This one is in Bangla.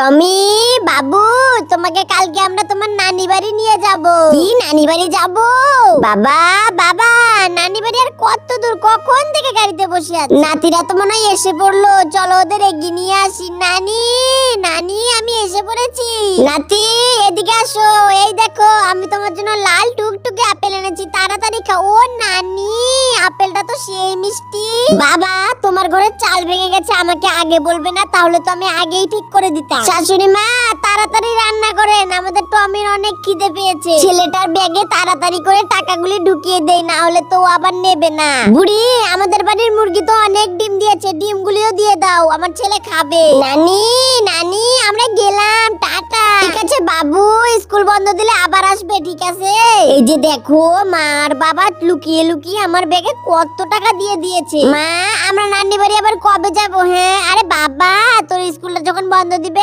টমি, বাবু, তোমাকে কালকে আমরা তোমার নানি বাড়ি নিয়ে যাব। কি, নানি বাড়ি যাব? বাবা বাবা, নানি বাড়ি আর কত দূর? কখন থেকে গাড়িতে বসে আছে? নাতিরা তো মনে এসে পড়ল। চলো ওদের এগিয়ে নিয়ে আসি। নানি নানি, আমি এসে পড়েছি। নাতি, এদিকে আসো। এই দেখো, আমি তোমার জন্য লাল টুকটুকে আপেল এনেছি। তাড়াতাড়ি খাও। ও নানি, আপেলটা তো সেই মিষ্টি। বাবা তোমার ঘরে চাল ভেঙে গেছে, আমাকে আগে বলবে না, তাহলে তো আমি আগেই ঠিক করে দিতাম। শাশুড়ি মা, তাড়াতাড়ি রান্না করেন আমাদের টমির অনেক খিদে পেয়েছে। ছেলেটার ব্যাগে তাড়াতাড়ি করে টাকাগুলি ঢুকিয়ে দেই, না হলে তো আবার নেবে না। বুড়ি, আমাদের বাড়ির মুরগি তো অনেক ডিম দিয়েছে, ডিমগুলিও দিয়ে দাও, আমার ছেলে খাবে। নানি নানি বাবু, স্কুল বন্ধ দিলে আবার আসবে, ঠিক আছে? এই যে দেখো মা আর বাবা লুকিয়ে লুকিয়ে আমার ব্যাগে কত টাকা দিয়ে দিয়েছে। মা, আমরা নান্ডি বাড়ি আবার কবে যাব হ্যাঁ? আরে বাবা, তোর স্কুলটা যখন বন্ধ দিবে